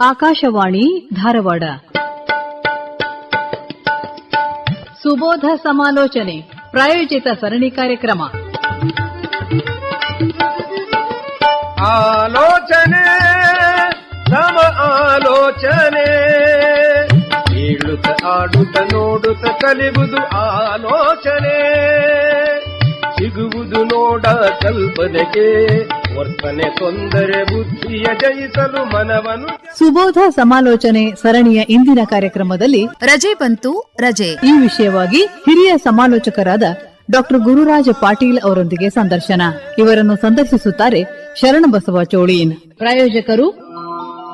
ಆಕಾಶವಾಣಿ ಧಾರವಾಡ. ಸುಬೋಧ ಸಮಾಲೋಚನೆ, ಪ್ರಾಯೋಜಿತ ಸರಣಿ ಕಾರ್ಯಕ್ರಮ. ಆಲೋಚನೆ ಸಮ ಆಲೋಚನೆ. ಕೇಳುತ್ತ ಆಡುತ್ತ ನೋಡುತ್ತ ಕಲಿಬುದು ಆಲೋಚನೆ. ಸಿಗುವುದು ನೋಡ ಕಲ್ಪನೆಗೆ. ವರ್ತನೆ ತೊಂದರೆ ಬುದ್ಧಿಯ ಜಯಿಸಲು ಮನವನು ಸುಬೋಧ ಸಮಾಲೋಚನೆ ಸರಣಿಯ ಇಂದಿನ ಕಾರ್ಯಕ್ರಮದಲ್ಲಿ ರಜೆ ಬಂತು ರಜೆ. ಈ ವಿಷಯವಾಗಿ ಹಿರಿಯ ಸಮಾಲೋಚಕರಾದ ಡಾಕ್ಟರ್ ಗುರುರಾಜ ಪಾಟೀಲ್ ಅವರೊಂದಿಗೆ ಸಂದರ್ಶನ. ಇವರನ್ನು ಸಂದರ್ಶಿಸುತ್ತಾರೆ ಶರಣಬಸವ ಚೋಳೀನ್. ಪ್ರಾಯೋಜಕರು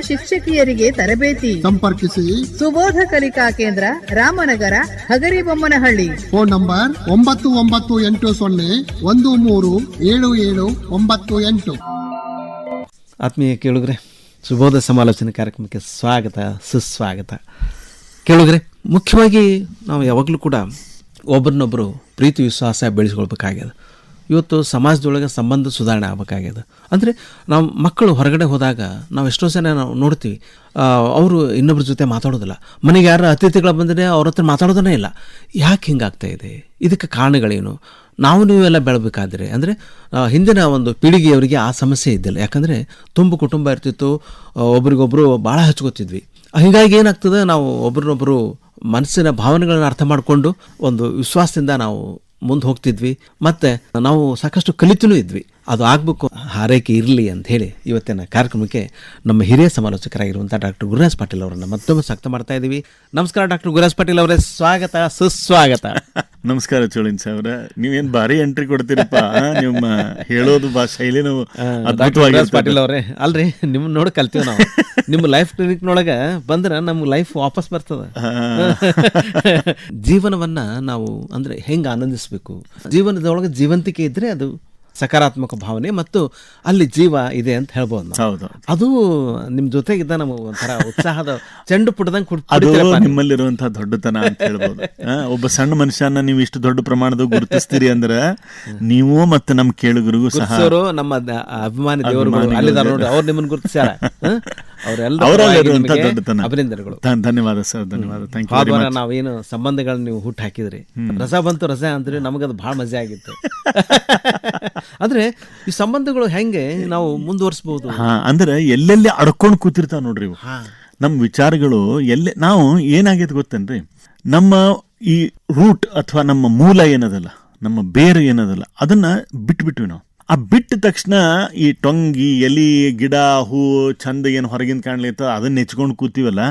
ಶಿಕ್ಷಕಿಯರಿಗೆ ತರಬೇತಿ. ಸಂಪರ್ಕಿಸಿ. ಸುಬೋಧ ಕಲಿಕಾ ಕೇಂದ್ರ ರಾಮನಗರ ಹಗರಿಬೊಮ್ಮನಹಳ್ಳಿ. ಫೋನ್ ನಂಬರ್ ಒಂಬತ್ತು ಒಂಬತ್ತು ಎಂಟು ಸೊನ್ನೆ ಒಂದು ಮೂರು ಏಳು ಏಳು ಒಂಬತ್ತು ಎಂಟು. ಆತ್ಮೀಯ ಕೇಳುಗ್ರೆ ಸುಬೋಧ ಸಮಾಲೋಚನೆ ಕಾರ್ಯಕ್ರಮಕ್ಕೆ ಸ್ವಾಗತ ಸುಸ್ವಾಗತ. ಕೇಳುಗ್ರೆ ಮುಖ್ಯವಾಗಿ ನಾವು ಯಾವಾಗಲೂ ಕೂಡ ಒಬ್ಬರನ್ನೊಬ್ಬರು ಪ್ರೀತಿ ವಿಶ್ವಾಸ ಬೆಳೆಸ್ಕೊಳ್ಬೇಕಾಗ್ಯದ. ಇವತ್ತು ಸಮಾಜದೊಳಗೆ ಸಂಬಂಧ ಸುಧಾರಣೆ ಆಗಬೇಕಾಗ್ಯದ. ಅಂದರೆ ನಾವು ಮಕ್ಕಳು ಹೊರಗಡೆ ಹೋದಾಗ ನಾವು ಎಷ್ಟೋ ಜನ ನಾವು ನೋಡ್ತೀವಿ. ಅವರು ಇನ್ನೊಬ್ಬರ ಜೊತೆ ಮಾತಾಡೋದಿಲ್ಲ. ಮನೆಗೆ ಯಾರು ಅತಿಥಿಗಳು ಬಂದರೆ ಅವ್ರ ಹತ್ರ ಮಾತಾಡೋದನ್ನೇ ಇಲ್ಲ. ಯಾಕೆ ಹಿಂಗಾಗ್ತಾ ಇದೆ? ಇದಕ್ಕೆ ಕಾರಣಗಳೇನು? ನಾವು ನೀವೆಲ್ಲ ಬೆಳಬೇಕಾದ್ರೆ, ಅಂದರೆ ಹಿಂದಿನ ಒಂದು ಪೀಳಿಗೆಯವರಿಗೆ ಆ ಸಮಸ್ಯೆ ಇದ್ದಿಲ್ಲ. ಯಾಕಂದರೆ ತುಂಬ ಕುಟುಂಬ ಇರ್ತಿತ್ತು ಒಬ್ರಿಗೊಬ್ಬರು ಭಾಳ ಹಚ್ಕೋತಿದ್ವಿ. ಹೀಗಾಗಿ ಏನಾಗ್ತದೆ? ನಾವು ಒಬ್ರನ್ನೊಬ್ಬರು ಮನಸ್ಸಿನ ಭಾವನೆಗಳನ್ನ ಅರ್ಥ ಮಾಡಿಕೊಂಡು ಒಂದು ವಿಶ್ವಾಸದಿಂದ ನಾವು ಮುಂದೆ ಹೋಗ್ತಿದ್ವಿ. ಮತ್ತು ನಾವು ಸಾಕಷ್ಟು ಕಲಿತೂ ಇದ್ವಿ. ಅದು ಆಗಬೇಕು ಹಾರೈಕೆ ಇರಲಿ ಅಂತ ಹೇಳಿ ಇವತ್ತಿನ ಕಾರ್ಯಕ್ರಮಕ್ಕೆ ನಮ್ಮ ಹಿರಿಯ ಸಮಾಲೋಚಕರಾಗಿರುವಂಥ ಡಾಕ್ಟರ್ ಗುರುರಾಜ್ ಪಾಟೀಲ್ ಅವರನ್ನು ಮತ್ತೊಮ್ಮೆ ಸಕ್ತ ಮಾಡ್ತಾ ಇದ್ದೀವಿ. ನಮಸ್ಕಾರ ಡಾಕ್ಟರ್ ಗುರುರಾಜ್ ಪಾಟೀಲ್ ಅವರೇ ಸ್ವಾಗತ ಸುಸ್ವಾಗತ. ನಮಸ್ಕಾರ ಚೋಳಿನ್ ಸಾವಿರ ನೀವೇನು ಭಾರಿ ಎಂಟ್ರಿ ಕೊಡ್ತೀರಪ್ಪ ನಿಮ್ಮ ಹೇಳೋದು ಬಾ ಶೈಲಿನೂ ಗುರುರಾಜ್ ಪಾಟೀಲ್ ಅವರೇ ಅಲ್ರಿ ನಿಮ್ಮನ್ನ ನೋಡಿ ಕಲ್ತೀವಿ ನಾವು. ನಿಮ್ಮ ಲೈಫ್ ಕ್ಲಿನಿಕ್ನೊಳಗೆ ಬಂದ್ರೆ ನಮ್ಗೆ ಲೈಫ್ ವಾಪಸ್ ಬರ್ತದ. ಜೀವನವನ್ನ ನಾವು ಅಂದ್ರೆ ಹೆಂಗೆ ಆನಂದಿಸ್ಬೇಕು? ಜೀವನದೊಳಗೆ ಜೀವಂತಿಕೆ ಇದ್ರೆ ಅದು ಸಕಾರಾತ್ಮಕ ಭಾವನೆ ಮತ್ತು ಅಲ್ಲಿ ಜೀವ ಇದೆ ಅಂತ ಹೇಳ್ಬೋದು ನಾವು. ಹೌದು. ಅದು ನಿಮ್ ಜೊತೆಗಿದ್ದ ನಮಗೆ ಒಂಥರ ಉತ್ಸಾಹದ ಚೆಂಡು ಪುಟ್ಟದಂಗೆ ಅದು ನಿಮ್ಮಲ್ಲಿರುವಂತಹ ದೊಡ್ಡತನ ಅಂತ ಹೇಳ್ಬೋದು. ಆ, ಒಬ್ಬ ಸಣ್ಣ ಮನುಷ್ಯನ ನೀವು ಇಷ್ಟು ದೊಡ್ಡ ಪ್ರಮಾಣದ ಗುರುತಿಸ್ತೀರಿ ಅಂದ್ರೆ ನೀವು ಮತ್ತೆ ನಮ್ಮ ಕೇಳುಗರಿಗೂ ಸಹ ಗುರುತಿಸೋರು ನಮ್ಮ ದ- ಅಭಿಮಾನಿ ನೋಡಿ ಅವ್ರು ನಿಮ್ಮನ್ನು ಗುರುತಿಸ್ಯಾರ. ಅವರಲ್ಲಿರುವಂತಹ ದೊಡ್ಡತನ. ಅಭಿನಂದನೆಗಳು. ಧನ್- ಧನ್ಯವಾದ ಸರ್ ಧನ್ಯವಾದ. ಥ್ಯಾಂಕ್ ಯು ನಾವೇನು ಸಂಬಂಧಗಳನ್ನ ನೀವು ಹುಟ್ಟು ಹಾಕಿದ್ರಿ. ರಸ ಬಂತು ರಸ ಅಂದ್ರೆ ನಮಗದು ಭಾಳ ಮಜಾ ಆಗಿತ್ತು. ಅಂದ್ರೆ ಈ ಸಂಬಂಧಗಳು ಹೆಂಗೆ ನಾವು ಮುಂದುವರಿಸಬಹುದು ಹಾ ಅಂದ್ರೆ ಎಲ್ಲೆಲ್ಲಿ ಅಡ್ಕೊಂಡು ಕೂತಿರ್ತಾವ ನೋಡ್ರಿ ಇವು ನಮ್ಮ ವಿಚಾರಗಳು ಎಲ್ಲೆ ನಾವು ಏನಾಗೈತೆ ಗೊತ್ತೇನ್ರಿ? ನಮ್ಮ ಈ ರೂಟ್ ಅಥವಾ ನಮ್ಮ ಮೂಲ ಏನದಲ್ಲ ನಮ್ಮ ಬೇರು ಏನದಲ್ಲ ಅದನ್ನ ಬಿಟ್ಬಿಟ್ವಿ ನಾವು. ಆ ಬಿಟ್ಟ ತಕ್ಷಣ ಈ ಟೊಂಗಿ ಎಲಿ ಗಿಡ ಹೂ ಚಂದ ಏನು ಹೊರಗಿಂದ ಕಾಣ್ಲಿತ್ತ ಅದನ್ನ ನೆಚ್ಕೊಂಡು ಕೂತೀವಲ್ಲ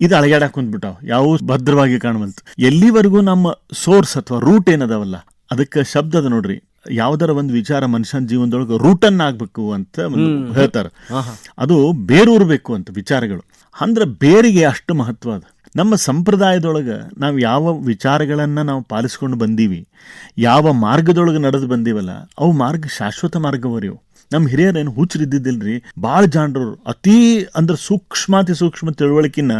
ಇದು ಅಳಗ್ಯಾಡಕ್ ಕುಂತ್ಬಿಟ್ಟಾವ. ಯಾವ ಭದ್ರವಾಗಿ ಕಾಣುವಂತ ಎಲ್ಲಿವರೆಗೂ ನಮ್ಮ ಸೋರ್ಸ್ ಅಥವಾ ರೂಟ್ ಏನದವಲ್ಲ ಅದಕ್ಕೆ ಶಬ್ದ ಅದ ನೋಡ್ರಿ. ಯಾವ್ದಾರ ಒಂದು ವಿಚಾರ ಮನುಷ್ಯನ ಜೀವನದೊಳಗೆ ರೂಟನ್ ಆಗ್ಬೇಕು ಅಂತ ಹೇಳ್ತಾರೆ. ಅದು ಬೇರೂರ್ಬೇಕು ಅಂತ ವಿಚಾರಗಳು. ಅಂದ್ರೆ ಬೇರಿಗೆ ಅಷ್ಟು ಮಹತ್ವ ಅದ. ನಮ್ಮ ಸಂಪ್ರದಾಯದೊಳಗೆ ನಾವು ಯಾವ ವಿಚಾರಗಳನ್ನು ನಾವು ಪಾಲಿಸ್ಕೊಂಡು ಬಂದೀವಿ ಯಾವ ಮಾರ್ಗದೊಳಗೆ ನಡೆದು ಬಂದೀವಲ್ಲ ಅವು ಮಾರ್ಗ ಶಾಶ್ವತ ಮಾರ್ಗವರಿವು. ನಮ್ಮ ಹಿರಿಯರೇನು ಹುಚ್ಚರಿದ್ದಿದ್ದಿಲ್ರಿ? ಭಾಳ ಜಾಣರು ಅತೀ ಅಂದ್ರೆ ಸೂಕ್ಷ್ಮಾತಿ ಸೂಕ್ಷ್ಮ ತಿಳುವಳಿಕಿನ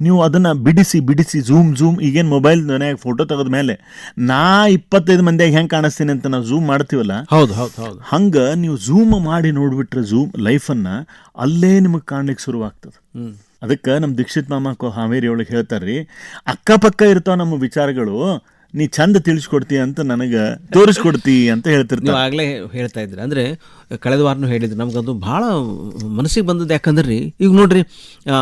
ನೀವು ಅದನ್ನ ಬಿಡಿಸಿ ಬಿಡಿಸಿ ಝೂಮ್ ಝೂಮ್ ಈಗೇನು ಮೊಬೈಲ್ ಮನೆಯಾಗ ಫೋಟೋ ತೆಗೆದ ಮೇಲೆ ನಾ ಇಪ್ಪತ್ತೈದು ಮಂದಿಯಾಗ ಹೆಂಗೆ ಕಾಣಿಸ್ತೀನಿ ಅಂತ ನಾವು ಝೂಮ್ ಮಾಡ್ತೀವಲ್ಲ? ಹೌದು ಹೌದು ಹೌದು. ಹಂಗೆ ನೀವು ಝೂಮ್ ಮಾಡಿ ನೋಡಿಬಿಟ್ರೆ ಝೂಮ್ ಲೈಫನ್ನು ಅಲ್ಲೇ ನಿಮಗೆ ಕಾಣ್ಲಿಕ್ಕೆ ಶುರುವಾಗ್ತದೆ. ಅದಕ್ಕೆ ನಮ್ಮ ದೀಕ್ಷಿತ್ ಮಾಮ ಕೋ ಹಾವೇರಿ ಒಳಗೆ ಹೇಳ್ತಾರ್ರಿ ಅಕ್ಕಪಕ್ಕ ಇರ್ತಾವ ನಮ್ಮ ವಿಚಾರಗಳು ನೀ ಚಂದ ತಿಳಿಸ್ಕೊಡ್ತಿ ಅಂತ ನನಗೆ ತೋರಿಸ್ಕೊಡ್ತಿ ಅಂತ ನೀವು ಹೇಳ್ತಿರ್ತಾರೆ ಆಗಲೇ ಹೇಳ್ತಾ ಇದ್ರಿ. ಅಂದರೆ ಕಳೆದ ವಾರನೂ ಹೇಳಿದ್ರಿ ನಮ್ಗದು ಭಾಳ ಮನಸ್ಸಿಗೆ ಬಂದದ್ದು ಯಾಕಂದ್ರೆ ರೀ ಈಗ ನೋಡ್ರಿ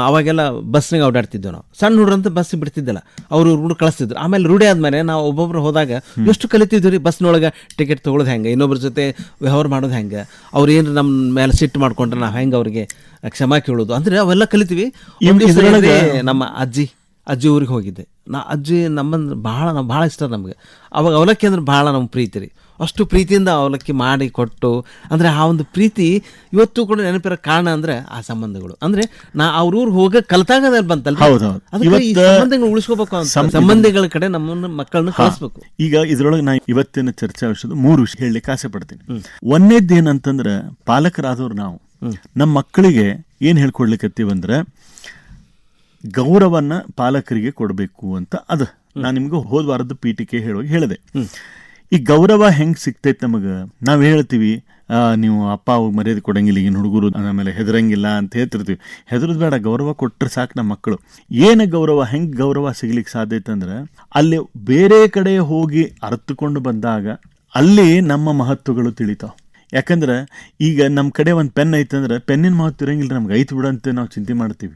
ಅವಾಗೆಲ್ಲ ಬಸ್ನಾಗ ಓಡಾಡ್ತಿದ್ದೆವು ನಾವು. ಸಣ್ಣ ಹುಡುಗ್ರಂತ ಬಸ್ ಬಿಡ್ತಿದ್ದಲ್ಲ ಅವ್ರು ಇವ್ರು ಕಳಿಸ್ತಿದ್ರು. ಆಮೇಲೆ ರೂಢಿ ಆದ್ಮೇಲೆ ನಾವು ಒಬ್ಬೊಬ್ರು ಹೋದಾಗ ಎಷ್ಟು ಕಲಿತಿದ್ವಿ ರೀ ಬಸ್ನೊಳಗೆ ಟಿಕೆಟ್ ತೊಗೊಳೋದು ಹೆಂಗೆ ಇನ್ನೊಬ್ರ ಜೊತೆ ವ್ಯವಹಾರ ಮಾಡೋದು ಹೆಂಗೆ ಅವ್ರು ಏನು ನಮ್ಮ ಮೇಲೆ ಸಿಟ್ಟು ಮಾಡ್ಕೊಂಡ್ರೆ ನಾವು ಹೆಂಗೆ ಅವ್ರಿಗೆ ಕ್ಷಮಾ ಕೇಳೋದು. ಅಂದರೆ ಅವೆಲ್ಲ ಕಲಿತೀವಿ. ನಮ್ಮ ಅಜ್ಜಿ ಅಜ್ಜಿ ಊರಿಗೆ ಹೋಗಿದ್ದೆ. ನಾ ಅಜ್ಜಿ ನಮ್ಮನ್ನು ಭಾಳ ನಾವು ಭಾಳ ಇಷ್ಟ ನಮಗೆ. ಅವಾಗ ಅವಲಕ್ಕಿ ಅಂದ್ರೆ ಭಾಳ ನಮ್ಮ ಪ್ರೀತಿ ರೀ. ಅಷ್ಟು ಪ್ರೀತಿಯಿಂದ ಅವಲಕ್ಕಿ ಮಾಡಿ ಕೊಟ್ಟು ಅಂದರೆ ಆ ಒಂದು ಪ್ರೀತಿ ಇವತ್ತು ಕೂಡ ನೆನಪಿರೋ ಕಾರಣ ಅಂದರೆ ಆ ಸಂಬಂಧಗಳು. ಅಂದರೆ ನಾ ಅವ್ರ ಊರು ಹೋಗ ಕಲಿತಾಗ ಅದ್ರಲ್ಲಿ ಬಂತಲ್ಲ. ಅದಕ್ಕೆ ಈ ಸಂಬಂಧಗಳು ಉಳಿಸ್ಕೋಬೇಕು ಅಂತ. ಸಂಬಂಧಗಳ. ಕಡೆ ನಮ್ಮನ್ನು ಮಕ್ಕಳನ್ನ ಕಳಿಸ್ಬೇಕು. ಈಗ ಇದರೊಳಗೆ ನಾ ಇವತ್ತಿನ ಚರ್ಚಾ ವಿಷಯದ ಮೂರು ವಿಷಯ ಹೇಳಲಿಕ್ಕೆ ಆಸೆ ಪಡ್ತೀನಿ. ಒಂದೇದ್ದು ಏನಂತಂದ್ರೆ ಪಾಲಕರಾದವ್ರು ನಾವು. ನಮ್ಮ ಮಕ್ಕಳಿಗೆ ಏನ್ ಹೇಳ್ಕೊಡ್ಲಿಕ್ಕತ್ತೀವಂದ್ರೆ ಗೌರವನ್ನ ಪಾಲಕರಿಗೆ ಕೊಡಬೇಕು ಅಂತ ಅದ. ನಾನು ನಿಮ್ಗೆ ಹೋದ ವಾರದ ಪೀಠಿಕೆ ಹೇಳುವಾಗ ಹೇಳಿದೆ. ಈ ಗೌರವ ಹೆಂಗ್ ಸಿಗ್ತೈತೆ ನಮಗ? ನಾವು ಹೇಳ್ತೀವಿ ನೀವು ಅಪ್ಪ ಹೋಗಿ ಮರ್ಯಾದೆ ಕೊಡಂಗಿಲ್ಲ ಈಗಿನ ಹುಡುಗರು ಆಮೇಲೆ ಹೆದರಂಗಿಲ್ಲ ಅಂತ ಹೇಳ್ತಿರ್ತೀವಿ. ಹೆದರದ್ ಬೇಡ ಗೌರವ ಕೊಟ್ಟರೆ ಸಾಕು ನಮ್ಮ ಮಕ್ಕಳು ಏನು ಗೌರವ ಹೆಂಗ್ ಗೌರವ ಸಿಗ್ಲಿಕ್ಕೆ ಸಾಧ್ಯ ಐತಂದ್ರೆ ಅಲ್ಲಿ ಬೇರೆ ಕಡೆ ಹೋಗಿ ಅರ್ಥಕೊಂಡು ಬಂದಾಗ ಅಲ್ಲಿ ನಮ್ಮ ಮಹತ್ವಗಳು ತಿಳಿತಾವ. ಯಾಕಂದ್ರೆ ಈಗ ನಮ್ಮ ಕಡೆ ಒಂದು ಪೆನ್ ಐತಂದ್ರೆ ಪೆನ್ನಿನ ಮಹತ್ವ ಇರಂಗಿಲ್ಲ ನಮ್ಗೆ ಐತಿ ಬಿಡಂತ ನಾವು ಚಿಂತೆ ಮಾಡ್ತೀವಿ.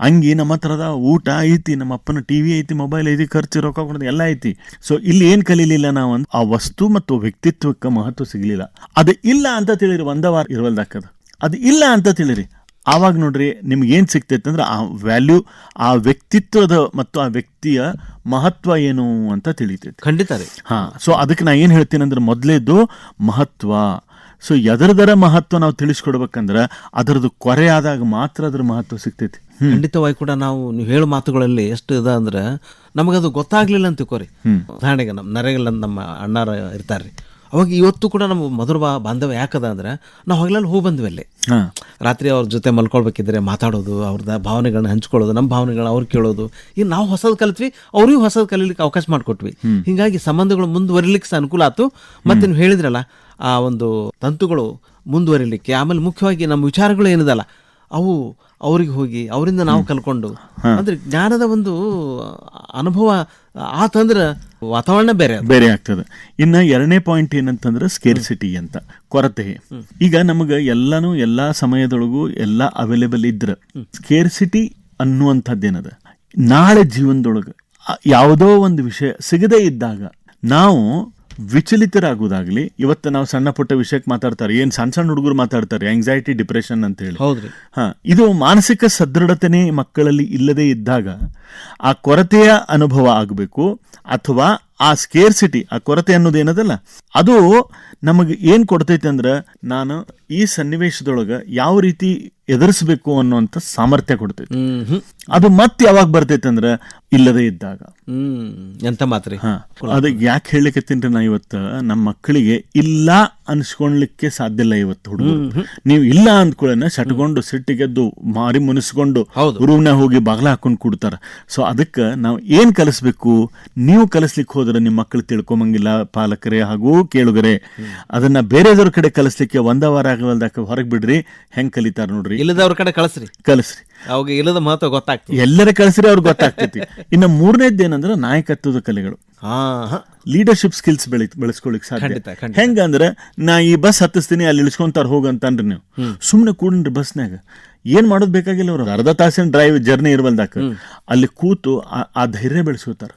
ಹಂಗೆ ನಮ್ಮ ಹತ್ರದ ಊಟ ಐತಿ ನಮ್ಮ ಅಪ್ಪನ ಟಿವಿ ಐತಿ ಮೊಬೈಲ್ ಐತಿ ಖರ್ಚು ರೊಕ್ಕ ಕೊಡೋದು ಎಲ್ಲ ಐತಿ. ಸೊ ಇಲ್ಲಿ ಏನು ಕಲೀಲಿಲ್ಲ ನಾವು ಆ ವಸ್ತು ಮತ್ತು ವ್ಯಕ್ತಿತ್ವಕ್ಕೆ ಮಹತ್ವ ಸಿಗಲಿಲ್ಲ. ಅದು ಇಲ್ಲ ಅಂತ ತಿಳಿರಿ ಒಂದ ವಾರ ಇರುವಲ್ದಾಕದ. ಅದು ಇಲ್ಲ ಅಂತ ತಿಳಿರಿ. ಆವಾಗ ನೋಡ್ರಿ ನಿಮ್ಗೆ ಏನು ಸಿಗ್ತೈತೆ ಅಂದ್ರೆ ಆ ವ್ಯಾಲ್ಯೂ ಆ ವ್ಯಕ್ತಿತ್ವದ ಮತ್ತು ಆ ವ್ಯಕ್ತಿಯ ಮಹತ್ವ ಏನು ಅಂತ ತಿಳಿತೈತೆ. ಖಂಡಿತ ರೀ. ಹಾ ಸೊ ಅದಕ್ಕೆ ನಾ ಏನು ಹೇಳ್ತೀನಿ ಅಂದ್ರೆ ಮೊದಲೇದು ಮಹತ್ವ. ಸೊ ಎದರದರ ಮಹತ್ವ ನಾವು ತಿಳಿಸ್ಕೊಡ್ಬೇಕಂದ್ರೆ ಅದರದ್ದು ಕೊರೆ ಆದಾಗ ಮಾತ್ರ ಅದ್ರ ಮಹತ್ವ ಸಿಗ್ತೈತಿ. ಖಂಡಿತವಾಗಿ ಕೂಡ ನಾವು ನೀವು ಹೇಳೋ ಮಾತುಗಳಲ್ಲಿ ಎಷ್ಟು ಇದೆ ಅಂದ್ರೆ ನಮಗದು ಗೊತ್ತಾಗ್ಲಿಲ್ಲ ಅಂತ ತಿಳ್ಕೊರಿ ಉದಾಹರಣೆಗೆ ನಮ್ಮ ನರೇಗಲ್ಲ ನಮ್ಮ ಅಣ್ಣಾರ ಇರ್ತಾರ್ರಿ. ಅವಾಗ ಇವತ್ತು ಕೂಡ ನಮ್ಮ ಮಧುರ ಬಾ ಬಾಂಧವ್ಯ ಯಾಕದ ಅಂದ್ರೆ ನಾವು ಹಗಲಲ್ಲಿ ಹೋಗಿ ಬಂದ್ವಿ ಅಲ್ಲಿ. ರಾತ್ರಿ ಅವ್ರ ಜೊತೆ ಮಲ್ಕೊಳ್ಬೇಕಿದ್ರೆ ಮಾತಾಡೋದು ಅವ್ರದ ಭಾವನೆಗಳನ್ನ ಹಂಚ್ಕೊಳ್ಳೋದು ನಮ್ಮ ಭಾವನೆಗಳನ್ನ ಅವ್ರು ಕೇಳೋದು. ಈಗ ನಾವು ಹೊಸದು ಕಲಿತ್ವಿ ಅವ್ರಿಗೂ ಹೊಸದು ಕಲೀಲಿಕ್ಕೆ ಅವಕಾಶ ಮಾಡಿಕೊಟ್ವಿ. ಹೀಗಾಗಿ ಸಂಬಂಧಗಳು ಮುಂದುವರಿಲಿಕ್ಕೆ ಸಹ ಅನುಕೂಲ ಆಯ್ತು ಮತ್ತೆ ನೀವು ಹೇಳಿದ್ರಲ್ಲ ಆ ಒಂದು ತಂತುಗಳು ಮುಂದುವರಿಲಿಕ್ಕೆ ಆಮೇಲೆ ಮುಖ್ಯವಾಗಿ ನಮ್ಮ ವಿಚಾರಗಳು ಏನಿದಲ್ಲ ಅವು ಅವ್ರಿಗೆ ಹೋಗಿ ಅವರಿಂದ ನಾವು ಕಲ್ಕೊಂಡು. ಅಂದ್ರೆ ಜ್ಞಾನದ ಒಂದು ಅನುಭವ ಆತಂದ್ರೆ ವಾತಾವರಣ ಬೇರೆ ಬೇರೆ ಆಗ್ತದೆ. ಇನ್ನ ಎರಡನೇ ಪಾಯಿಂಟ್ ಏನಂತಂದ್ರೆ ಸ್ಕೇರ್ಸಿಟಿ ಅಂತ ಕೊರತೆ. ಈಗ ನಮಗೆ ಎಲ್ಲಾನು ಎಲ್ಲಾ ಸಮಯದೊಳಗೂ ಎಲ್ಲ ಅವೈಲೇಬಲ್ ಇದ್ರ ಸ್ಕೇರ್ಸಿಟಿ ಅನ್ನುವಂಥದ್ದೇನದ? ನಾಳೆ ಜೀವನದೊಳಗೆ ಯಾವುದೋ ಒಂದು ವಿಷಯ ಸಿಗದೇ ಇದ್ದಾಗ ನಾವು ವಿಚಲಿತರಾಗುವುದಾಗ್ಲಿ ಇವತ್ತು ನಾವು ಸಣ್ಣ ಪುಟ್ಟ ವಿಷಯಕ್ಕೆ ಮಾತಾಡ್ತಾರೆ. ಏನ್ ಸಣ್ಣ ಸಣ್ಣ ಹುಡುಗರು ಮಾತಾಡ್ತಾರೆ ಆಂಗ್ಸೈಟಿ ಡಿಪ್ರೆಷನ್ ಅಂತ ಹೇಳಿ ಹೌದ್ರಿ. ಹಾ ಇದು ಮಾನಸಿಕ ಸದೃಢತೆನೇ ಮಕ್ಕಳಲ್ಲಿ ಇಲ್ಲದೆ ಇದ್ದಾಗ ಆ ಕೊರತೆಯ ಅನುಭವ ಆಗಬೇಕು ಅಥವಾ ಆ ಸ್ಕೇರ್ಸಿಟಿ ಆ ಕೊರತೆ ಅನ್ನೋದು ಏನದಲ್ಲ ಅದು ನಮಗೆ ಏನ್ ಕೊಡ್ತೈತೆ ಅಂದ್ರೆ ನಾನು ಈ ಸನ್ನಿವೇಶದೊಳಗ ಯಾವ ರೀತಿ ಎದುರಿಸಬೇಕು ಅನ್ನುವಂಥ ಸಾಮರ್ಥ್ಯ ಕೊಡ್ತೈತೆ. ಅದು ಮತ್ತೆ ಯಾವಾಗ ಬರ್ತೈತೆ ಅಂದ್ರೆ ಇಲ್ಲದೆ ಇದ್ದಾಗ. ಹ್ಮ್ ಎಂತ ಮಾತ್ರ? ಹಾ ಅದಕ್ಕೆ ಯಾಕೆ ಹೇಳಲಿಕ್ಕೆ ನಾ ಇವತ್ತು? ನಮ್ಮ ಮಕ್ಕಳಿಗೆ ಇಲ್ಲ ಅನ್ಸ್ಕೊಳ್ಲಿಕ್ಕೆ ಸಾಧ್ಯ ಇಲ್ಲ ಇವತ್ತು ಹುಡುಗರು. ನೀವು ಇಲ್ಲ ಅಂದ್ಕೊಳ್ಳೆ ಸಟ್ಕೊಂಡು ಸಿಟ್ಟಿಗೆದ್ದು ಮಾರಿ ಮುನಿಸ್ಕೊಂಡು ಹೌದು. ರೂಮ್ನ ಹೋಗಿ ಬಾಗ್ಲ ಹಾಕೊಂಡು ಕೂಡ್ತಾರ. ಸೊ ಅದಕ್ಕೆ ನಾವು ಏನ್ ಕಲಿಸ್ಬೇಕು? ನೀವು ಕಲಿಸ್ಲಿಕ್ಕೆ ಹೋದ್ರೆ ನಿಮ್ಮ ಮಕ್ಕಳು ತಿಳ್ಕೊಂಬಂಗಿಲ್ಲ ಪಾಲಕರೇ ಹಾಗೂ ಕೇಳುಗರೆ. ಅದನ್ನ ಬೇರೆದವ್ರ ಕಡೆ ಕಲಿಸ್ಲಿಕ್ಕೆ ಒಂದ ವಾರ ಆಗಲ್ದಾಕ ಹೊರಗೆ ಬಿಡ್ರಿ. ಹೆಂಗ್ ಕಲಿತಾರ ನೋಡ್ರಿ? ಇಲ್ಲದವ್ರ ಕಡೆ ಕಳಿಸ್ರಿ. ಕಲಿಸ್ರಿ. ಅವಾಗ ಇಲ್ಲದ ಮಹತ್ವ ಗೊತ್ತಾಗ್ತದೆ. ಎಲ್ಲರ ಕಳಿಸ್ರಿ ಅವ್ರಿಗೆ ಗೊತ್ತಾಗ್ತೈತಿ. ಇನ್ನು ಮೂರನೇದ್ದು ಏನಂದ್ರೆ ನಾಯಕತ್ವದ ಕಲೆಗಳು. ಲೀಡರ್ಶಿಪ್ ಸ್ಕಿಲ್ಸ್ ಬೆಳಿ ಬೆಳೆಸ್ಕೊಳಿಕ್ ಸಾಧ್ಯ. ಹೆಂಗಂದ್ರೆ ನಾ ಈ ಬಸ್ ಹತ್ತಿಸ್ತೀನಿ ಅಲ್ಲಿ ಇಳಿಸ್ಕೊಂತಾರ ಹೋಗಂತನ್ರಿ ನೀವು. ಸುಮ್ಮನೆ ಕೂಡ್ರಿ ಬಸ್ನಾಗ ಏನ್ ಮಾಡೋದ್ ಬೇಕಾಗಿಲ್ಲ ಅವ್ರು. ಅರ್ಧ ತಾಸಿನ ಡ್ರೈವ್ ಜರ್ನಿ ಇರ್ವಲ್ದಾಕ. ಅಲ್ಲಿ ಕೂತು ಆ- ಧೈರ್ಯ ಬೆಳೆಸ್ಕೋತಾರ.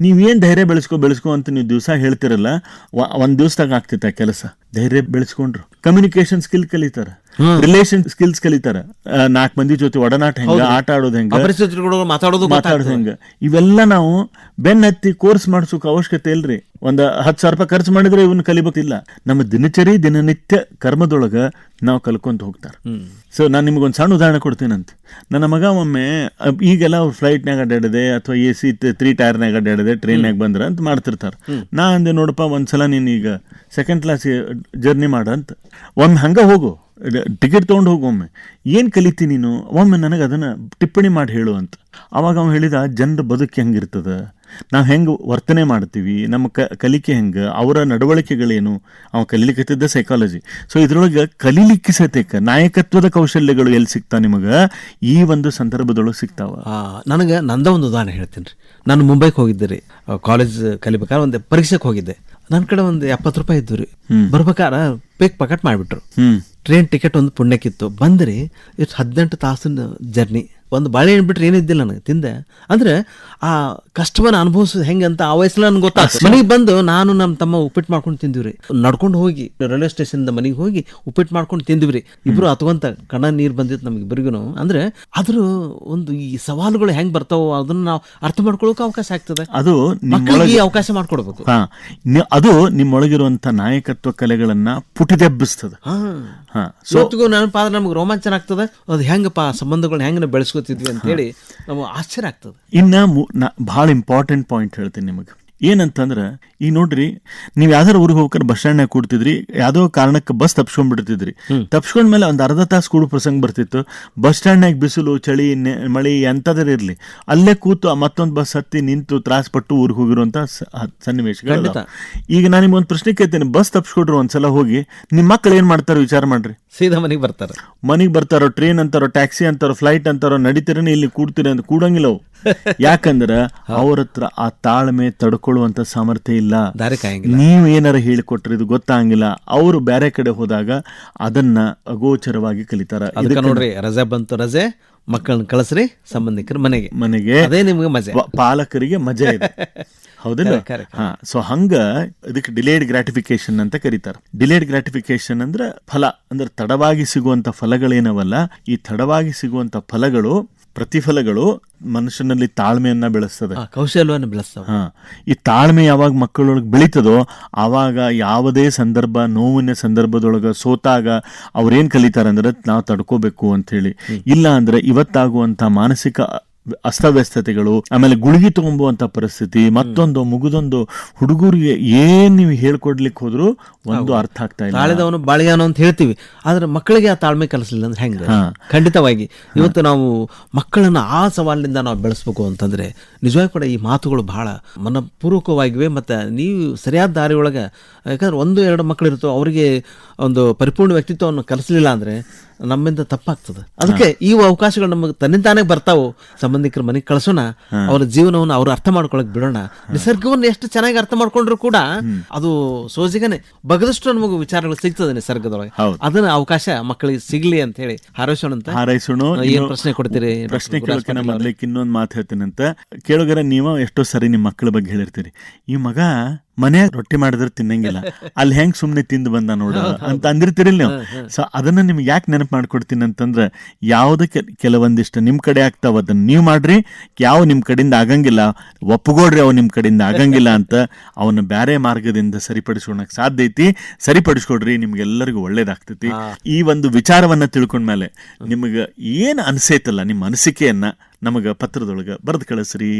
ನೀವೇನು ಧೈರ್ಯ ಬೆಳೆಸ್ಕೊ ಬೆಳೆಸ್ಕೊ ಅಂತ ನೀವು ದಿವಸ ಹೇಳ್ತಿರಲ್ಲ ಒಂದು ಒಂದ್ ದಿವಸದಾಗ ಆಗ್ತೈತೆ ಆ ಕೆಲಸ. ಧೈರ್ಯ ಬೆಳೆಸ್ಕೊಂಡ್ರು. ಕಮ್ಯುನಿಕೇಶನ್ ಸ್ಕಿಲ್ ಕಲಿತಾರ. ರಿಲೇಷನ್ ಸ್ಕಿಲ್ಸ್ ಕಲಿತಾರ. ನಾಲ್ಕು ಮಂದಿ ಜೊತೆ ಒಡನಾಟ ಹೆಂಗ ಆಟ ಆಡೋದ್ ಹೆಂಗ ಮಾತಾಡೋದು ಮಾತಾಡೋದು ಹೆಂಗ. ಇವೆಲ್ಲ ನಾವು ಬೆನ್ನ ಹತ್ತಿ ಕೋರ್ಸ್ ಮಾಡಿಸೋಕೆ ಅವಶ್ಯಕತೆ ಇಲ್ರಿ. ಒಂದ್ ಹತ್ತು ಸಾವಿರ ರೂಪಾಯಿ ಖರ್ಚು ಮಾಡಿದ್ರೆ ಇವನ್ನ ಕಲಿಬೇಕಿಲ್ಲ. ನಮ್ಮ ದಿನಚರಿ ದಿನನಿತ್ಯ ಕರ್ಮದೊಳಗ ನಾವು ಕಲ್ಕೊಂತ ಹೋಗ್ತಾರ. ಸೊ ನಾನು ನಿಮ್ಗೊಂದು ಸಣ್ಣ ಉದಾಹರಣೆ ಕೊಡ್ತೀನಂತ. ನನ್ನ ಮಗ ಒಮ್ಮೆ ಈಗೆಲ್ಲ ಅವ್ರು ಫ್ಲೈಟ್ನಾಗ ಅಡ್ಡಾಡಿದೆ ಅಥವಾ ಎ ಸಿ ತ್ರೀ ಟೈರ್ನಾಗ ಅಡ್ಡಾಡಿದೆ ಟ್ರೈನ್ಯಾಗ ಬಂದ್ರ ಅಂತ ಮಾಡ್ತಿರ್ತಾರ. ನಾ ಅಂದೆ ನೋಡಪ್ಪ ಒಂದ್ಸಲ ನೀನು ಈಗ ಸೆಕೆಂಡ್ ಕ್ಲಾಸ್ ಜರ್ನಿ ಮಾಡ ಅಂತ. ಒಮ್ಮೆ ಹಂಗ ಹೋಗು. ಟಿಕೆಟ್ ತೊಗೊಂಡು ಹೋಗು ಒಮ್ಮೆ. ಏನು ಕಲಿತಿ ನೀನು? ಒಮ್ಮೆ ನನಗೆ ಅದನ್ನು ಟಿಪ್ಪಣಿ ಮಾಡಿ ಹೇಳು ಅಂತ. ಅವಾಗ ಅವ್ನು ಹೇಳಿದ, ಜನರ ಬದುಕು ಹೆಂಗಿರ್ತದೆ? ನಾವು ಹೆಂಗೆ ವರ್ತನೆ ಮಾಡ್ತೀವಿ? ನಮ್ಮ ಕ, ಕಲಿಕೆ ಹೆಂಗೆ? ಅವರ ನಡವಳಿಕೆಗಳೇನು? ಅವ ಕಲೀಲಿಕ್ಕತ್ತಿದ್ದ ಸೈಕಾಲಜಿ ಸೊ ಇದರೊಳಗೆ ಕಲೀಲಿಕ್ಕೆ ಸತೇಕ, ನಾಯಕತ್ವದ ಕೌಶಲ್ಯಗಳು ಎಲ್ಲಿ ಸಿಗ್ತಾವೆ ನಿಮಗೆ? ಈ ಒಂದು ಸಂದರ್ಭದೊಳಗೆ ಸಿಗ್ತಾವ ನನಗೆ ನಂದ ಒಂದು ಉದಾಹರಣೆ ಹೇಳ್ತೀನಿ ರೀ ನಾನು ಮುಂಬೈಗೆ ಹೋಗಿದ್ದೆ ರೀ. ಕಾಲೇಜ್ ಕಲಿಬೇಕಾದ್ರೆ ಒಂದು ಪರೀಕ್ಷೆಗೆ ಹೋಗಿದ್ದೆ. ನನ್ನ ಕಡೆ ಒಂದು ಎಪ್ಪತ್ತು ರೂಪಾಯಿ ಇದ್ದು ರೀ. ಬರ್ಬೇಕಾರ ಪೇಕ್ ಪಕಟ್ ಮಾಡಿಬಿಟ್ರು. ಟ್ರೈನ್ ಟಿಕೆಟ್ ಒಂದು ಪುಣ್ಯಕ್ಕಿತ್ತು ಬಂದ್ರಿ ಇಷ್ಟು ಹದಿನೆಂಟು ತಾಸಿನ ಜರ್ನಿ ಒಂದು ಬಾಳೆಹಣ್ಣು ಬಿಟ್ರೆ ಏನಿದ್ದಿಲ್ಲ ನನಗೆ ತಿಂದೆ. ಅಂದ್ರೆ ಆ ಕಷ್ಟವನ್ನು ಅನುಭವಿಸೋದು ಹೆಂಗೆ ಅಂತ ಆ ವಯಸ್ಸಲ್ಲಿ ನನ್ಗೆ ಗೊತ್ತಾಗ್ತದೆ ಮನೆಗೆ ಬಂದು ನಾನು ನಮ್ಮ ತಮ್ಮ ಉಪ್ಪಿಟ್ಟು ಮಾಡ್ಕೊಂಡು ತಿಂದಿವ್ರಿ. ನಡ್ಕೊಂಡು ಹೋಗಿ ರೈಲ್ವೆ ಸ್ಟೇಷನ್ ಮನೆಗೆ ಹೋಗಿ ಉಪ್ಪಿಟ್ಟು ಮಾಡ್ಕೊಂಡು ತಿಂದಿವ್ರಿ. ಇಬ್ರು ಅತ್ಕೊಂತ ಕಣ್ಣ ನೀರು ಬಂದಿತ್ತು ನಮ್ಗೆ ಇಬ್ಬರಿಗೂ ಅಂದ್ರೆ ಅದ್ರ ಒಂದು ಈ ಸವಾಲುಗಳು ಹೆಂಗ್ ಬರ್ತಾವೋ ಅದನ್ನ ನಾವು ಅರ್ಥ ಮಾಡ್ಕೊಳ್ಳೋಕೆ ಅವಕಾಶ ಆಗ್ತದೆ. ಅದು ಅವಕಾಶ ಮಾಡ್ಕೊಡ್ಬೇಕು. ಅದು ನಿಮ್ಮೊಳಗಿರುವಂತ ನಾಯಕತ್ವ ಕಲೆಗಳನ್ನ ಪುಟಿದೆಬ್ಬಿಸ್ತದೆ. ಹಾ. ಹಾ ಸೊ ನಮ್ಗೆ ರೋಮಾಂಚನ ಆಗ್ತದೆ. ಅದು ಹೆಂಗಪ್ಪ ಸಂಬಂಧಗಳನ್ನ ಹೆಂಗ್ ನಾವು ಅಂತ ಹೇಳಿ ನಮ್ಗೆ ಆಶ್ಚರ್ಯ ಆಗ್ತದೆ. ಇನ್ನ ಭಾಳ ಇಂಪಾರ್ಟೆಂಟ್ ಪಾಯಿಂಟ್ ಹೇಳ್ತೀನಿ ನಿಮಗೆ. ಏನಂತಂದ್ರೆ ಈಗ ನೋಡ್ರಿ ನೀವು ಯಾವ್ದಾರು ಊರಿಗೆ ಹೋಗ್ಬೇಕಾದ್ರೆ ಬಸ್ ಸ್ಟ್ಯಾಂಡ್ ಕೂಡ್ತಿದ್ರಿ ಯಾವುದೋ ಕಾರಣಕ್ಕೆ ಬಸ್ ತಪ್ಸ್ಕೊಂಡ್ಬಿಡ್ತಿದ್ರಿ. ತಪ್ಸ್ಕೊಂಡ್ಮೇಲೆ ಒಂದು ಅರ್ಧ ತಾಸು ಕೂಡು ಪ್ರಸಂಗ ಬರ್ತಿತ್ತು. ಬಸ್ ಸ್ಟ್ಯಾಂಡ್ನಾಗ ಬಿಸಿಲು ಚಳಿ ಮಳಿ ಎಂಥದ್ರ ಇರಲಿ ಅಲ್ಲೇ ಕೂತು ಮತ್ತೊಂದು ಬಸ್ ಹತ್ತಿ ನಿಂತು ತ್ರಾಸಪಟ್ಟು ಊರಿಗೆ ಹೋಗಿರುವಂಥ ಸನ್ನಿವೇಶಗಳು. ಈಗ ನಾನು ನಿಮ್ಗೊಂದು ಪ್ರಶ್ನೆ ಕೇಳ್ತೇನೆ ಬಸ್ ತಪ್ಸ್ಕೊಡ್ರು ಒಂದ್ಸಲ ಹೋಗಿ ನಿಮ್ಮ ಮಕ್ಕಳು ಏನು ಮಾಡ್ತಾರೆ ವಿಚಾರ ಮಾಡ್ರಿ? ಸೀದಾ ಮನೆಗೆ ಬರ್ತಾರೆ. ಮನೆಗೆ ಬರ್ತಾರೋ ಟ್ರೈನ್ ಅಂತಾರೋ ಟ್ಯಾಕ್ಸಿ ಅಂತಾರೋ ಫ್ಲೈಟ್ ಅಂತಾರೋ ನಡೀತಿರನೇ ಇಲ್ಲಿ ಕೂಡ್ತೀರ ಅಂತ ಕೂಡಂಗಿಲ್ಲ ಯಾಕಂದ್ರೆ ಅವ್ರ ಹತ್ರ ಆ ತಾಳ್ಮೆ ತಡ್ಕೊಳ್ಳುವಂತ ಸಾಮರ್ಥ್ಯ ಇಲ್ಲ. ದಾರಿ ಕಾಯಂಗಿಲ್ಲ. ನೀವು ಏನಾರ ಹೇಳಿಕೊಟ್ರೆ ಇದು ಗೊತ್ತಾಗಿಲ್ಲ ಅವರು ಬೇರೆ ಕಡೆ ಹೋದಾಗ ಅದನ್ನ ಅಗೋಚರವಾಗಿ ಕಲಿತಾರ. ನೋಡ್ರಿ ರಜೆ ಬಂತು ರಜೆ ಮಕ್ಕಳನ್ನ ಕಳಿಸ್ರಿ ಸಂಬಂಧಿಕರ ಮನೆಗೆ. ಮನೆಗೆ ಅದೇ ನಿಮ್ಗೆ ಮಜೆ. ಪಾಲಕರಿಗೆ ಮಜೆ ಇದೆ. ಹೌದಿಲ್ಲ. ಹಾ ಸೊ ಹಂಗ ಇದಕ್ಕೆ ಡಿಲೇಡ್ ಗ್ರಾಟಿಫಿಕೇಶನ್ ಅಂತ ಕರೀತಾರೆ. ಡಿಲೇಡ್ ಗ್ರಾಟಿಫಿಕೇಶನ್ ಅಂದ್ರೆ ಫಲ ಅಂದ್ರೆ ತಡವಾಗಿ ಸಿಗುವಂತ ಫಲಗಳೇನವಲ್ಲ ಈ ತಡವಾಗಿ ಸಿಗುವಂತ ಫಲಗಳು ಪ್ರತಿಫಲಗಳು ಮನುಷ್ಯನಲ್ಲಿ ತಾಳ್ಮೆಯನ್ನ ಬೆಳೆಸ್ತದೆ. ಕೌಶಲ್ಯವನ್ನು ಬೆಳೆಸ್ತದೆ ಹಾ ಈ ತಾಳ್ಮೆ ಯಾವಾಗ ಮಕ್ಕಳೊಳಗೆ ಬೆಳೀತದೋ ಆವಾಗ ಯಾವುದೇ ಸಂದರ್ಭ ನೋವಿನ ಸಂದರ್ಭದೊಳಗೆ ಸೋತಾಗ ಅವ್ರೇನ್ ಕಲಿತಾರಂದ್ರೆ ನಾವು ತಡ್ಕೋಬೇಕು ಅಂತ ಹೇಳಿ ಇಲ್ಲ ಅಂದ್ರೆ ಇವತ್ತಾಗುವಂತ ಮಾನಸಿಕ ಅಸ್ತವ್ಯಸ್ತತೆಗಳು ಆಮೇಲೆ ಗುಳಿಗೆ ತಗೊಂಬುವಂತ ಪರಿಸ್ಥಿತಿ ಮತ್ತೊಂದು ಮುಗಿದೊಂದು ಹುಡುಗರಿಗೆ ಏನ್ ನೀವು ಹೇಳ್ಕೊಡ್ಲಿಕ್ಕೆ ಹೋದ್ರು ಒಂದು ಅರ್ಥ ಆಗ್ತಾ ಇಲ್ಲ. ಬಾಳೆದವನು ಬಾಳಿಯಾನು ಅಂತ ಹೇಳ್ತೀವಿ ಆದ್ರೆ ಮಕ್ಕಳಿಗೆ ಆ ತಾಳ್ಮೆ ಕಲಿಸಲಿಲ್ಲ ಅಂದ್ರೆ ಹೆಂಗೆ? ಖಂಡಿತವಾಗಿ. ಇವತ್ತು ನಾವು ಮಕ್ಕಳನ್ನ ಆ ಸವಾಲಿನಿಂದ ನಾವು ಬೆಳೆಸ್ಬೇಕು ಅಂತಂದ್ರೆ ನಿಜವಾಗಿ ಕೂಡ ಈ ಮಾತುಗಳು ಬಹಳ ಮನಪೂರ್ವಕವಾಗಿವೆ ಮತ್ತೆ ನೀವು ಸರಿಯಾದ ದಾರಿ ಒಳಗ ಯಾಕಂದ್ರೆ ಒಂದು ಎರಡು ಮಕ್ಕಳು ಇರ್ತವೆ ಅವರಿಗೆ ಒಂದು ಪರಿಪೂರ್ಣ ವ್ಯಕ್ತಿತ್ವವನ್ನು ಕಲಿಸಲಿಲ್ಲ ಅಂದ್ರೆ ನಮ್ಮಿಂದ ತಪ್ಪಾಗ್ತದೆ. ಅದಕ್ಕೆ ಈ ಅವಕಾಶಗಳು ನಮಗೆ ತನ್ನಿಂದಾನೇ ಬರ್ತಾವು ಸಂಬಂಧಿಕರ ಮನೆಗೆ ಕಳ್ಸೋಣ ಅವರ ಜೀವನವನ್ನು ಅವ್ರು ಅರ್ಥ ಮಾಡ್ಕೊಳಕ್ ಬಿಡೋಣ. ನಿಸರ್ಗವನ್ನು ಎಷ್ಟು ಚೆನ್ನಾಗಿ ಅರ್ಥ ಮಾಡ್ಕೊಂಡ್ರು ಕೂಡ ಅದು ಸೋಜಿಗನೆ ಬಗದಷ್ಟು ನಮಗೆ ವಿಚಾರಗಳು ಸಿಗ್ತದೆ ನಿಸರ್ಗದೊಳಗೆ. ಅದನ್ನ ಅವಕಾಶ ಮಕ್ಕಳಿಗೆ ಸಿಗ್ಲಿ ಅಂತ ಹೇಳಿ ಹಾರೈಸೋಣ ಅಂತ ಹಾರೈಸೋಣ. ಏನ್ ಪ್ರಶ್ನೆ ಕೊಡ್ತೀರಿ? ಪ್ರಶ್ನೆ ಕೇಳೋಕೆ? ಮೊದಲಿಗೆ ಇನ್ನೊಂದು ಮಾತು ಹೇಳ್ತೀನಿ ಅಂತ. ಕೇಳೋಗರ ನೀವು ಎಷ್ಟೋ ಸರಿ ನಿಮ್ಮ ಮಕ್ಕಳ ಬಗ್ಗೆ ಹೇಳಿರ್ತೀರಿ. ಈ ಮಗ ಮನ್ಯಾಗ ರೊಟ್ಟಿ ಮಾಡಿದ್ರೆ ತಿನ್ನಂಗಿಲ್ಲ. ಅಲ್ಲಿ ಹೆಂಗ್ ಸುಮ್ನೆ ತಿಂದು ಬಂದ ನೋಡ ಅಂತ ಅಂದಿರ್ತೀರಿ ನೀವು. ಸೊ ಅದನ್ನ ನಿಮ್ಗೆ ಯಾಕೆ ನೆನಪು ಮಾಡ್ಕೊಡ್ತೀನಿ ಅಂತಂದ್ರೆ ಯಾವುದಕ್ಕೆ ಕೆಲವೊಂದಿಷ್ಟು ನಿಮ್ ಕಡೆ ಆಗ್ತಾವ ಅದನ್ನ ನೀವು ಮಾಡ್ರಿ. ಯಾವ ನಿಮ್ ಕಡೆಯಿಂದ ಆಗಂಗಿಲ್ಲ ಒಪ್ಪಗೋಡ್ರಿ ಅವ್ ನಿಮ್ಮ ಕಡೆಯಿಂದ ಆಗಂಗಿಲ್ಲ ಅಂತ ಅವನ್ನ ಬೇರೆ ಮಾರ್ಗದಿಂದ ಸರಿಪಡಿಸ್ಕೊಳಕ್ ಸಾಧ್ಯ ಐತಿ. ಸರಿಪಡಿಸ್ಕೊಡ್ರಿ ನಿಮ್ಗೆಲ್ಲರಿಗೂ ಒಳ್ಳೇದಾಗ್ತೈತಿ. ಈ ಒಂದು ವಿಚಾರವನ್ನ ತಿಳ್ಕೊಂಡ್ಮೇಲೆ ನಿಮಗೆ ಏನ್ ಅನ್ಸೈತಲ್ಲ ನಿಮ್ಮ ಅನಿಸಿಕೆಯನ್ನ ನಮಗ ಪತ್ರದೊಳಗೆ ಬರೆದು ಕಳಿಸ್ರಿ.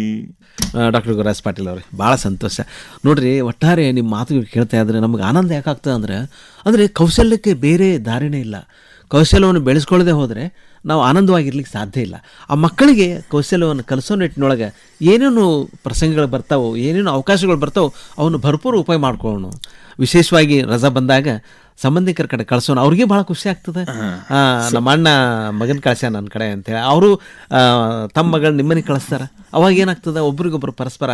ಡಾಕ್ಟರ್ ಗುರುರಾಜ್ ಪಾಟೀಲ್ ಅವರೇ, ಭಾಳ ಸಂತೋಷ. ನೋಡ್ರಿ, ಒಟ್ಟಾರೆ ನಿಮ್ಮ ಮಾತು ಕೇಳ್ತಾ ಇದ್ರೆ ನಮ್ಗೆ ಆನಂದ ಯಾಕಾಗ್ತದೆ ಅಂದ್ರೆ, ಅಂದರೆ ಕೌಶಲ್ಯಕ್ಕೆ ಬೇರೆ ದಾರಿನೇ ಇಲ್ಲ. ಕೌಶಲ್ಯವನ್ನು ಬೆಳೆಸ್ಕೊಳ್ಳದೆ ಹೋದರೆ ನಾವು ಆನಂದವಾಗಿರ್ಲಿಕ್ಕೆ ಸಾಧ್ಯ ಇಲ್ಲ. ಆ ಮಕ್ಕಳಿಗೆ ಕೌಶಲ್ಯವನ್ನು ಕಲಿಸೋ ನಿಟ್ಟಿನೊಳಗೆ ಏನೇನು ಪ್ರಸಂಗಗಳು ಬರ್ತಾವೋ, ಏನೇನು ಅವಕಾಶಗಳು ಬರ್ತಾವೋ ಅವನು ಭರ್ಪೂರ ಉಪಾಯ ಮಾಡ್ಕೊಳ್ಳೋಣ. ವಿಶೇಷವಾಗಿ ರಜಾ ಬಂದಾಗ ಸಂಬಂಧಿಕರ ಕಡೆ ಕಳ್ಸೋಣ. ಅವ್ರಿಗೆ ಭಾಳ ಖುಷಿ ಆಗ್ತದೆ. ನಮ್ಮ ಅಣ್ಣ ಮಗನ ಕಳ್ಸ್ಯ ನನ್ನ ಕಡೆ ಅಂತೇಳಿ. ಅವರು ತಮ್ಮ ಮಗಳು ನಿಮ್ಮನೆ ಕಳಿಸ್ತಾರೆ. ಅವಾಗ ಏನಾಗ್ತದೆ ಒಬ್ರಿಗೊಬ್ರು ಪರಸ್ಪರ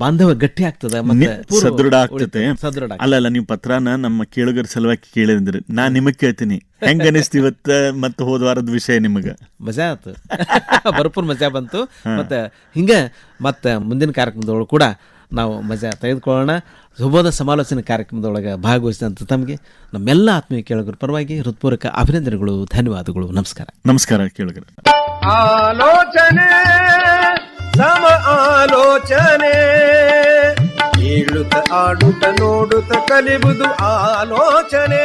ಬಾಂಧವ್ಯ ಗಟ್ಟಿ ಆಗ್ತದೆ ಮತ್ತೆ ಸದೃಢ ಆಗ್ತೈತೆ. ಉಳಿತದೆ, ಸದೃಢ ಆಗ್ತದೆ. ಅಲ್ಲ ಅಲ್ಲ ನೀವು ಪತ್ರನ ನಮ್ಮ ಕೇಳುಗರ ಸಲುವಾಗಿ ಕೇಳಿದ್ರಿ ನಾ ನಿಮಗೆ ಕೇಳ್ತೀನಿ. ಹೆಂಗ ಅನಿಸ್ತಿ ಇವತ್ತ ಮತ್ತೆ ಹೋದ ವಾರದ ವಿಷಯ ನಿಮಗ? ಮಜಾ ಆಯ್ತು ಭರ್ಪೂರ್ ಮಜಾ ಬಂತು. ಮತ್ತೆ ಹಿಂಗ ಮತ್ತೆ ಮುಂದಿನ ಕಾರ್ಯಕ್ರಮದೊಳಗೆ ಕೂಡ ನಾವು ಮಜಾ ತೆಗೆದುಕೊಳ್ಳೋಣ. ಸುಬೋಧ ಸಮಾಲೋಚನೆ ಕಾರ್ಯಕ್ರಮದೊಳಗೆ ಭಾಗವಹಿಸಿದಂಥ ತಮಗೆ ನಮ್ಮೆಲ್ಲ ಆತ್ಮೀಯ ಕೇಳುಗರ ಪರವಾಗಿ ಹೃತ್ಪೂರ್ವಕ ಅಭಿನಂದನೆಗಳು ಧನ್ಯವಾದಗಳು. ನಮಸ್ಕಾರ. ನಮಸ್ಕಾರ ಕೇಳುಗರ. ಆಲೋಚನೆ ಸಮ ಆಲೋಚನೆ. ಕೇಳುತ್ತ ಆಡುತ್ತ ನೋಡುತ್ತ ಕಲಿಬುದು ಆಲೋಚನೆ.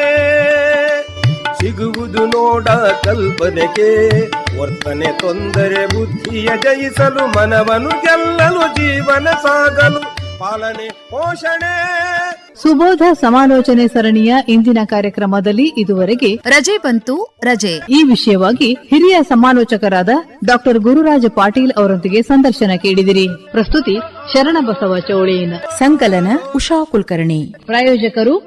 ಸಿಗುವುದು ನೋಡ ಕಲ್ಪನೆಗೆ ವರ್ತನೆ ತೊಂದರೆ ಬುದ್ಧಿಯ ಜಯಿಸಲು ಮನವನು ಗೆಲ್ಲಲು ಜೀವನ ಸಾಗಲು. ಪಾಲನೆ ಪೋಷಣೆ. ಸುಬೋಧ ಸಮಾಲೋಚನೆ ಸರಣಿಯ ಇಂದಿನ ಕಾರ್ಯಕ್ರಮದಲ್ಲಿ ಇದುವರೆಗೆ ರಜೆ ಬಂತು ರಜೆ. ಈ ವಿಷಯವಾಗಿ ಹಿರಿಯ ಸಮಾಲೋಚಕರಾದ ಡಾಕ್ಟರ್ ಗುರುರಾಜ ಪಾಟೀಲ್ ಅವರೊಂದಿಗೆ ಸಂದರ್ಶನ ಕೇಳಿದಿರಿ. ಪ್ರಸ್ತುತಿ ಶರಣಬಸವ ಚೌಳಿಯಿಂದ. ಸಂಕಲನ ಉಷಾ ಕುಲಕರ್ಣಿ. ಪ್ರಾಯೋಜಕರು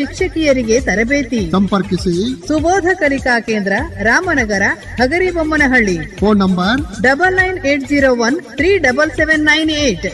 ಶಿಕ್ಷಕಿಯರಿಗೆ ತರಬೇತಿ. ಸಂಪರ್ಕಿಸಿ. Subodha Kalika Kendra Ramanagara Hagaribommanahalli. Phone number? Double nine eight zero one three double seven nine eight.